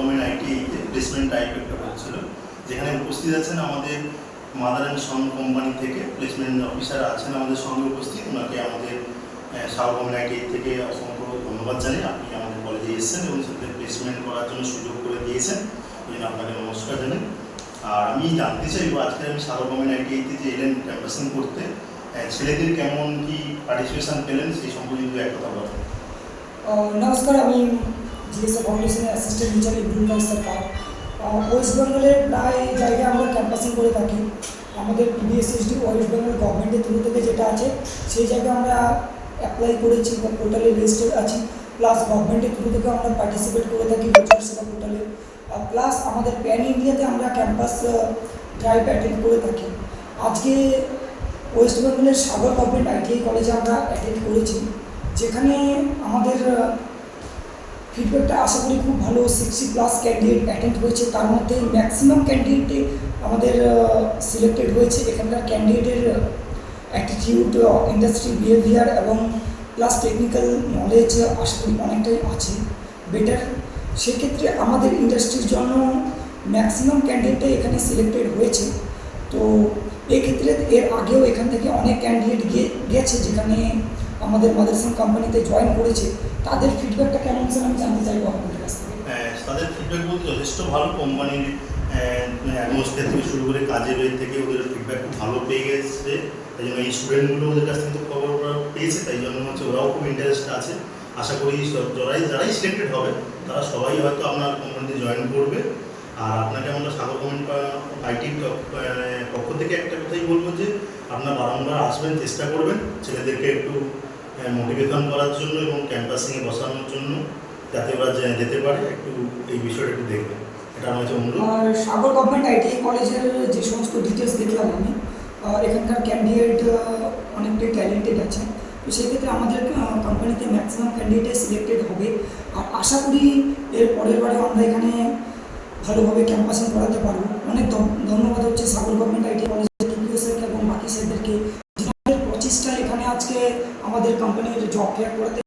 Government IT placement type একটা হচ্ছিল যেখানে উপস্থিত আছেন আমাদের মাদার অ্যান্ড সন কোম্পানি থেকে প্লেসমেন্ট অফিসার আছেন আমাদের সঙ্গে উপস্থিত, ওনাকে আমাদের সাউথ গভর্নমেন্ট আইটি থেকে অসংখ্য ধন্যবাদ জানাই আপনি আমাদের কলেজে এসেছেন এবং সাথে প্লেসমেন্ট করার জন্য সুযোগ করে দিয়েছেন। এই জন্য আপনাকে নমস্কার জানাই। আর আমি জানতে চাইব, আজকে আমি সাউথ গভর্নমেন্ট আইটিআইতে যে এলেন ক্যাম্পাসিং করতে ছেলেদের কেমন কি পার্টিসিপেশন পেলেন সেই সম্পর্কে যদি এক কথা বলেন। নমস্কার, আমি জিএসএ ফাউন্ডেশনের assistant teacher Ibrul Sarkar west বেঙ্গলের প্রায় জায়গায় আমরা ক্যাম্পাসিং করে থাকি। আমাদের পিবিএসএসডি ওয়েস্ট বেঙ্গল গভর্নমেন্টের থ্রু থেকে যেটা আছে, সেই জায়গায় আমরা অ্যাপ্লাই করেছি বা পোর্টালে রেজিস্টার্ড আছি। প্লাস গভর্নমেন্টের থ্রু থেকে আমরা পার্টিসিপেট করে থাকি রোজগার সেবা পোর্টালে প্লাস আমাদের প্যান ইন্ডিয়াতে আমরা ক্যাম্পাস ড্রাইভ অ্যাটেন্ড করে থাকি। আজকে ওয়েস্ট বেঙ্গলের সাগর গভর্নমেন্ট আইটিআই কলেজে আমরা অ্যাটেন্ড করেছি। যেখানে আমাদের ফিডব্যাকটা আশা করি খুব ভালো সিক্সটি প্লাস ক্যান্ডিডেট অ্যাটেন্ড হয়েছে। তার মধ্যে ম্যাক্সিমাম ক্যান্ডিডেটে আমাদের সিলেক্টেড হয়েছে এখানকার ক্যান্ডিডেটের অ্যাটিটিউড ইন্ডাস্ট্রি বিহেভিয়ার এবং প্লাস টেকনিক্যাল নলেজ আশা করি অনেকটাই আছে। বেটার সেক্ষেত্রে আমাদের ইন্ডাস্ট্রির জন্য ম্যাক্সিমাম ক্যান্ডিডেটই এখানে সিলেক্টেড হয়েছে। তো এক্ষেত্রে এর আগেও এখান থেকে অনেক ক্যান্ডিডেট গিয়ে গেছে যেখানে আমাদের মাদারসান কোম্পানিতে জয়েন করেছে, তাদের ফিডব্যাকটা কেমন স্যার আমি জানতে চাইব আপনাদের কাছ থেকে? তাদের ফিডব্যাক বলতে যথেষ্ট ভালো কোম্পানির অ্যাটমসফিয়ার থেকে শুরু করে কাজের ওয়ে থেকে ওদের ফিডব্যাক খুব ভালো পেয়ে গেছে। তাই জন্য এই স্টুডেন্টগুলো ওদের কাছ থেকে খবর ওরা পেয়েছে, তাই জন্য হচ্ছে ওরাও খুব ইন্টারেস্ট আছে। আশা করি যারাই যারাই সিলেক্টেড হবে, তারা সবাই হয়তো আপনার কোম্পানিতে জয়েন করবে। আর আপনাকে আমরা সাগর গভর্নমেন্ট আইটির পক্ষ থেকে একটা কথাই বলব যে, আপনার বারংবার আসবেন, চেষ্টা করবেন, ছেলেদেরকে একটু মোটিভেশন করার জন্য এবং ক্যাম্পাসিংয়ে বসানোর জন্য যাতে ওরা যেতে পারে, একটু এই বিষয়টা একটু দেখবেন এটা আমার অনুরোধ। আর সাগর গভর্নমেন্ট আইটিআই কলেজের যে সমস্ত ডিটেলস দেখলাম আমি এখানকার ক্যান্ডিডেট অনেকটাই ট্যালেন্টেড আছে। তো সেক্ষেত্রে আমাদের কোম্পানিতে ম্যাক্সিমাম ক্যান্ডিডেট সিলেক্টেড হবে। আর আশা করি এর পরের বারে আমরা এখানে ভালোভাবে ক্যাম্পাসিং করাতে পারব। অনেক ধন্যবাদ আমাদের কোম্পানির জব ফেয়ার করাতে